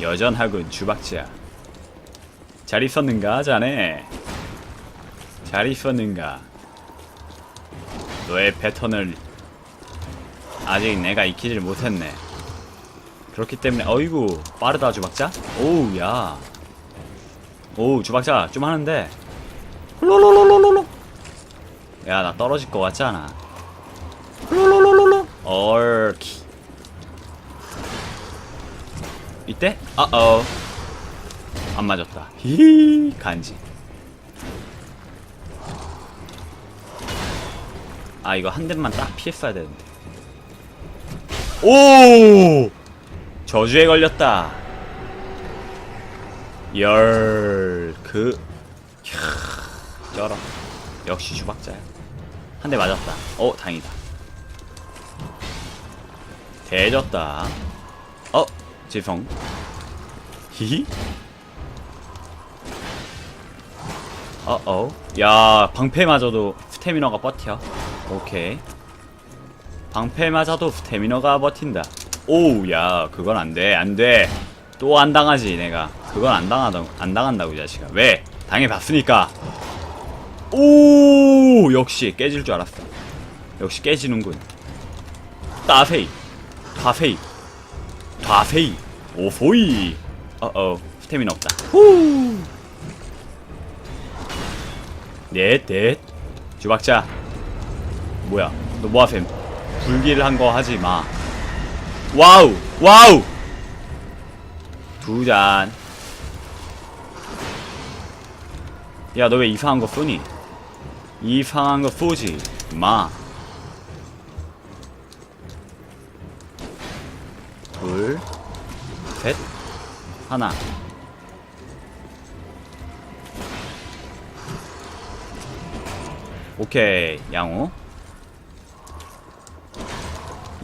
여전하군 주박지야 잘 있었는가 자네? 잘 있었는가? 너의 패턴을 아직 내가 익히질 못했네. 그렇기 때문에 어이구 빠르다 주박자 오우 야. 오우 주박자 좀 하는데. 홀로로로로로 야나 떨어질 것 같지 않아? 홀로로로로 얼키 이 때? 어어 안 맞았다. 히히. 간지. 아 이거 한 대만 딱 피했어야 되는데. 오! 저주에 걸렸다. 열그. 쩔어. 역시 주박자야. 한 대 맞았다. 어 다행이다. 대졌다. 어 지성 히히 어어 야 방패마저도 스태미너가 버텨 오케이 방패 맞아도 스태미너가 버틴다. 오우, 야, 그건 안 돼, 안 돼. 또 안 당하지, 내가. 그건 안 당하다, 안 당한다고, 이 자식아. 왜? 당해봤으니까. 오, 역시 깨질 줄 알았어. 역시 깨지는군. 따페이, 다페이, 다페이, 오포이. 어어, 스태미너 없다. 후. 넷, 넷. 주박자. 뭐야? 너 뭐하셈? 불길을 한 거 하지 마. 와우! 와우! 두 잔. 야, 너 왜 이상한 거 쏘니? 이상한 거 쏘지 마. 둘, 셋, 하나. 오케이, 양호.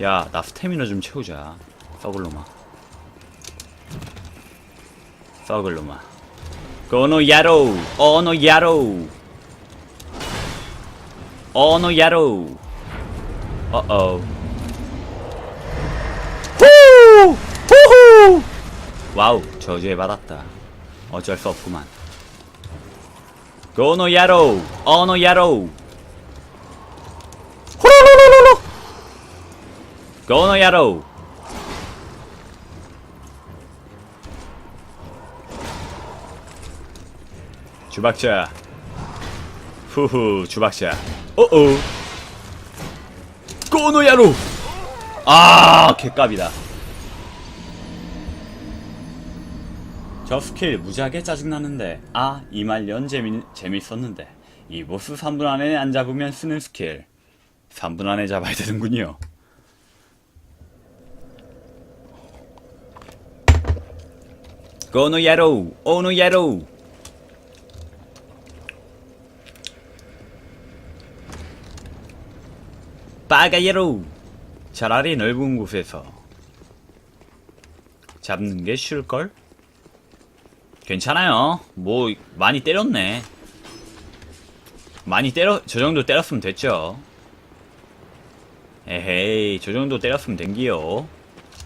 야, 나 스태미너 좀 채우자. 썩을 놈아. 썩을 놈아. 거노 야로, 어노 야로. 어노 야로. 어어. 후! 후후! 와우, 저주에 받았다. 어쩔 수 없구만. 거노 야로, 어노 야로. 호로로로로로! 고노 야로 주박자 후후 주박자 어어 고노 야로 아 개값이다 저 스킬 무지하게 짜증나는데. 아 이말년 재미, 재밌었는데. 이 보스 3분 안에 안 잡으면 쓰는 스킬 3분 안에 잡아야 되는군요. 고노 야로 오노 야로 빠가 야로 차라리 넓은 곳에서 잡는 게 쉬울걸? 괜찮아요. 뭐 많이 때렸네. 많이 때려 저 정도 때렸으면 됐죠. 에헤이 저 정도 때렸으면 된기요.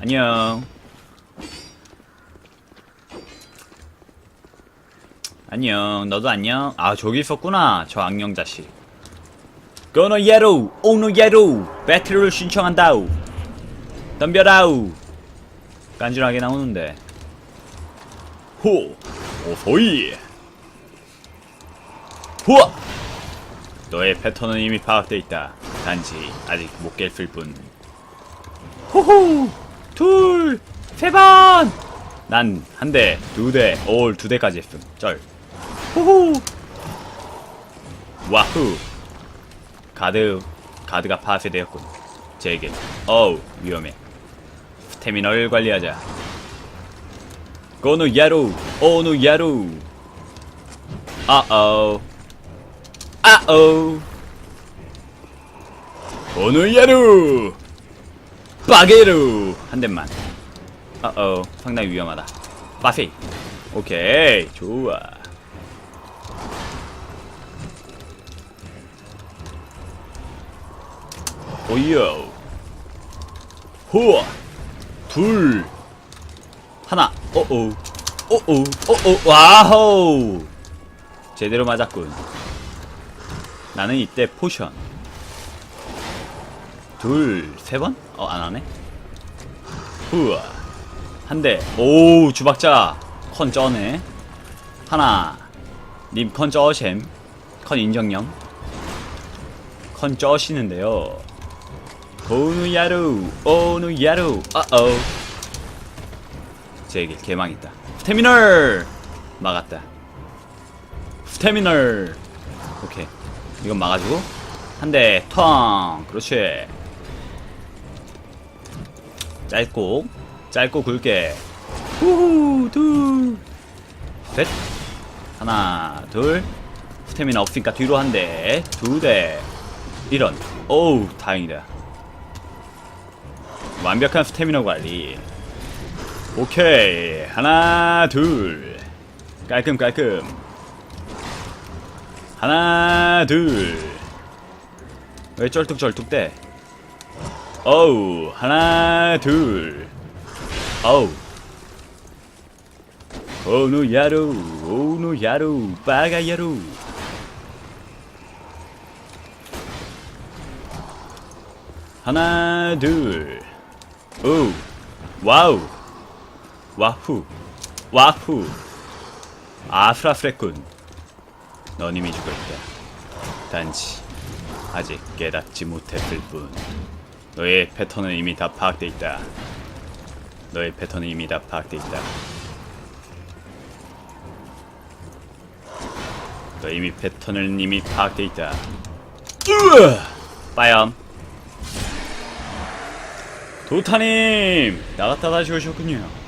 안녕. 안녕. 너도 안녕? 아 저기 있었구나 저 악령 자식. 거너 예로 오너 예로 배틀을 신청한다우. 덤벼라우. 깐질하게 나오는데 호 오소이 후아 너의 패턴은 이미 파악돼 있다 단지 아직 못 깼을 뿐 호호 둘세번 난 한 대, 두 대, 올 두 대까지 했음. 쩔. 호호. 와후. 가드, 가드가 파쇄되었군. 제게. 어우, 위험해. 스태미너를 관리하자. 고노 야루, 오노 야루. 아어. 아어. 고노 야루. 빠게루. 한 대만. 어어 상당히 위험하다 빠페이 오케이 좋아 오요 후아 둘 오오 오오 오오 와우. 제대로 맞았군. 나는 이때 포션. 둘 세 번? 어 안하네. 후아 한대오 주박자. 컨 쩌네. 하나. 님 컨 쩌셈 컨 인정령. 컨 쩌시는데요. 오누 야루 오누 야루. 어어 제길 개망있다. 스태미널! 막았다. 스태미널! 오케이. 이건 막아주고. 한 대 텅! 그렇지. 짧고 짧고 굵게. 후후 둘 셋. 하나 둘. 스태미나 없으니까 뒤로 한 대 두 대. 이런. 오우 다행이다. 완벽한 스태미너 관리 오케이. 하나 둘. 깔끔 깔끔. 하나 둘왜 쩔뚝쩔뚝대? 어우 하나 둘. 어우. 오누 야루 오누 야루 빠가 야루. 하나 둘. 오, 와우, 와후, 와후, 아프라프레군. 넌 이미 죽었다. 단지 아직 깨닫지 못했을 뿐. 너의 패턴은 이미 다 파악돼 있다. 너의 패턴은 이미 다 파악돼 있다. 너 이미 패턴은 이미 파악돼 있다. 으아! 빠염. 도타님 나갔다 다시 오셨군요